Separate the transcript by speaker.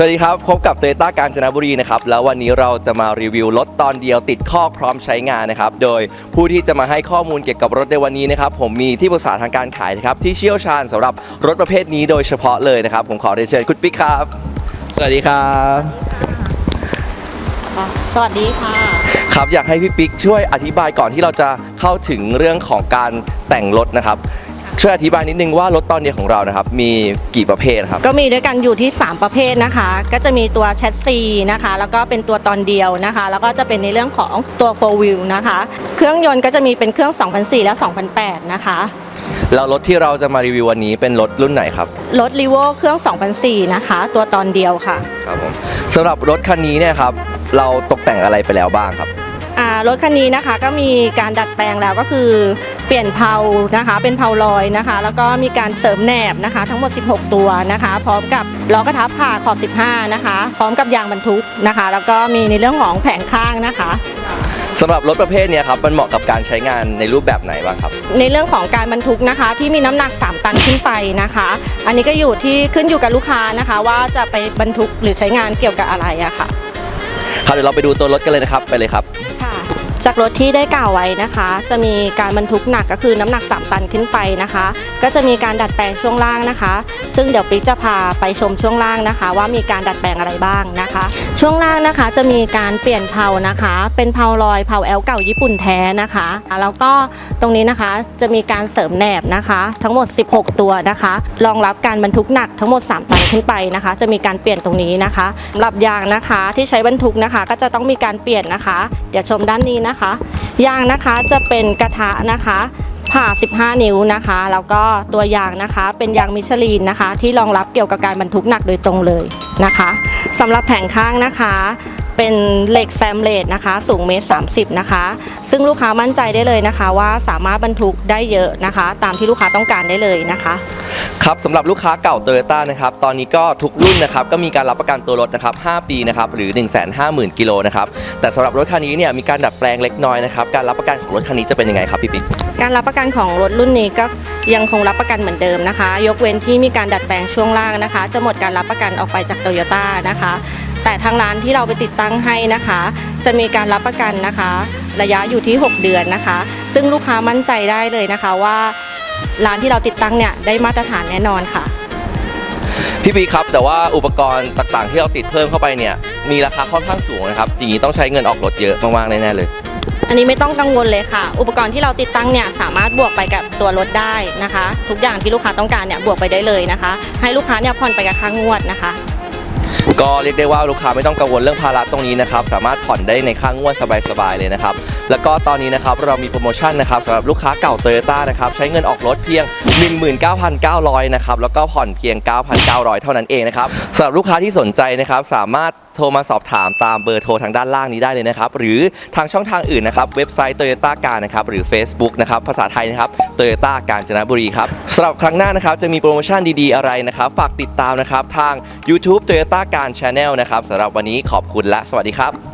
Speaker 1: สวัสดีครับ พบกับ Toyota กาญจนบุรีนะครับ แล้ววันนี้เราจะมารีวิวรถตอนเดียวติดข้อกพร้อมใช้งานนะครับ โดยผู้ที่จะมาให้ข้อมูลเกี่ยวกับรถในวันนี้นะครับ ผมมีที่ปรึกษาทางการขายนะครับ ที่เชี่ยวชาญสำหรับรถประเภทนี้โดยเฉพาะเลยนะครับ ผมขอเรียนเชิญคุณปิ๊กครับ สวัสดีครับ
Speaker 2: ค่ะสวัสดีค่ะ
Speaker 1: ครับอยากให้พี่ปิ๊กช่วยอธิบายก่อนที่เราจะเข้าถึงเรื่องของการแต่งรถนะครับ ช่วยอธิบายนิดนึงว่ารถตอนเดียวของเรานะครับ มีกี่ประเภทครับ
Speaker 2: ก็มีด้วยกันอยู่ที่ 3 ประเภทนะคะ ก็จะมีตัวแชสซีนะคะ แล้วก็เป็นตัวตอนเดียวนะคะ แล้วก็จะเป็นในเรื่องของตัวโฟวิลนะคะ เครื่องยนต์ก็จะมีเป็นเครื่อง 2004 และ 2008 นะคะ
Speaker 1: แล้วรถที่เราจะมารีวิววันนี้เป็นรถรุ่นไหนครับ
Speaker 2: รถรีโวเครื่อง 2004 นะคะ ตัวตอนเดียวค่ะ
Speaker 1: ครับผมสำหรับรถคันนี้เนี่ยครับ เราตกแต่งอะไรไปแล้วบ้างครับ
Speaker 2: อ่า รถคันนี้นะคะก็มีการดัดแปลงแล้วก็คือเปลี่ยนเพลานะคะ เป็นเพลาลอยนะคะ แล้วก็มีการเสริมแหนบนะคะ ทั้งหมด 16 ตัวนะคะ พร้อมกับล้อกระทับผ่าขอบ 15 นะคะ พร้อมกับยางบรรทุกนะคะ แล้วก็มีในเรื่องของแผงข้างนะคะ
Speaker 1: สำหรับรถประเภทเนี้ยครับมันเหมาะกับการใช้งานในรูปแบบไหนบ้างครับ
Speaker 2: ในเรื่องของการบรรทุกนะคะ ที่มีน้ำหนัก 3 ตันขึ้นไปนะคะ อันนี้ก็อยู่ที่ขึ้นอยู่กับลูกค้านะคะ ว่าจะไปบรรทุกหรือใช้งานเกี่ยวกับอะไรอะค่ะ
Speaker 1: ครับเดี๋ยวเราไปดูตัวรถกันเลยนะครับไปเลยครับ
Speaker 2: ค่ะ จากรถที่ได้กล่าวไว้นะคะ จะมีการบรรทุกหนักก็คือน้ำหนัก 3 ตันขึ้นไปนะคะ ก็จะมีการดัดแปลงช่วงล่างนะคะ ซึ่งเดี๋ยวปิ๊กจะพาไปชมช่วงล่างนะคะ ว่ามีการดัดแปลงอะไรบ้างนะคะ ช่วงล่างนะคะจะมีการเปลี่ยนเพลานะคะ เป็นเพลาลอยเพลาแอลเก่าญี่ปุ่นแท้นะคะแล้วก็ตรงนี้นะคะจะมีการเสริมแหนบนะคะ ทั้งหมด 16 ตัวนะคะ รองรับการบรรทุกหนักทั้งหมด 3 ตันขึ้นไปนะคะ จะมีการเปลี่ยนตรงนี้นะคะสำหรับยางนะคะที่ใช้บรรทุกนะคะ ก็จะต้องมีการเปลี่ยนนะคะ เดี๋ยวชมด้านนี้นะคะนะคะ ยางนะคะจะเป็นกระทะนะคะผ่า 15 นิ้วนะคะ แล้วก็ตัวยางนะคะ เป็นยางมิชลินนะคะ ที่รองรับเกี่ยวกับการบรรทุกหนักโดยตรงเลยนะคะสำหรับแผงข้างนะคะ เป็นเหล็กแฟมเลตนะคะ สูงเมตร30 นะคะ ซึ่งลูกค้ามั่นใจได้เลยนะคะ ว่าสามารถบรรทุกได้เยอะนะคะ ตามที่ลูกค้าต้องการได้เลยนะคะ
Speaker 1: ครับสำหรับลูกค้าเก่า t o y ยต้านะครับตอนนี้ก็ทุกรุ่นนะครับก็มีการรับประกันตัวรถนะครับ 5 ปีนะครับหรือ 1 5 0 0 0 0 กิโลนะครับแต่สำหรับรถคันนี้เนี่ยมีการดัดแปลงเล็กน้อยนะครับการรับประกันของรถคันนี้จะเป็นยังไงครับพี่ปิ๊ก
Speaker 2: การรับประกันของรถรุ่นนี้ก็ยังคงรับประกันเหมือนเดิมนะคะ ยกเว้นที่มีการดัดแปลงช่วงล่างนะคะ จะหมดการรับประกันออกไปจากโตโยต้านะคะ แต่ทางร้านที่เราไปติดตั้งให้นะคะ จะมีการรับประกันนะคะ ระยะอยู่ที่ 6 เดือนนะคะ ซึ่งลูกค้ามั่นใจได้เลยนะคะว่าร้านที่เราติดตั้งเนี่ยได้มาตรฐานแน่นอนค่ะ
Speaker 1: พี่ปิ๊กครับ แต่ว่าอุปกรณ์ต่างๆ ที่เราติดเพิ่มเข้าไปเนี่ยมีราคาค่อนข้างสูงนะครับอย่างนี้ต้องใช้เงินออกรถเยอะมากๆแน่ๆเลย
Speaker 2: อันนี้ไม่ต้องกังวลเลยค่ะ อุปกรณ์ที่เราติดตั้งเนี่ยสามารถบวกไปกับตัวรถได้นะคะ ทุกอย่างที่ลูกค้าต้องการเนี่ยบวกไปได้เลยนะคะ ให้ลูกค้าเนี่ยผ่อนไปกับค่างวดนะคะ
Speaker 1: ก็เรียกได้ว่าลูกค้าไม่ต้องกังวลเรื่องภาระตรงนี้นะครับสามารถผ่อนได้ในค่างวดสบายๆเลยนะครับแล้วก็ตอนนี้นะครับเรามีโปรโมชั่นนะครับสำหรับลูกค้าเก่า t o y ยต้านะครับใช้เงินออกรถเพียง 19,900นะครับแล้วก็ผ่อนเพียง 9,900 เท่านั้นเองนะครับสำหรับลูกค้าที่สนใจนะครับสามารถโทรมาสอบถามตามเบอร์โทรทางด้านล่างนี้ได้เลยนะครับหรือทางช่องทางอื่นนะครับเว็บไซต์ Toyota การนะครับหรือ Facebook นะครับภาษาไทยนะครับ Toyota กาญจนบุรีครับสำหรับครั้งหน้านะครับจะมีโปรโมชั่นดีๆอะไรนะครับฝากติดตามนะครับทาง YouTube Toyota การ Channel นะครับสำหรับวันนี้ขอบคุณและสวัสดีครับ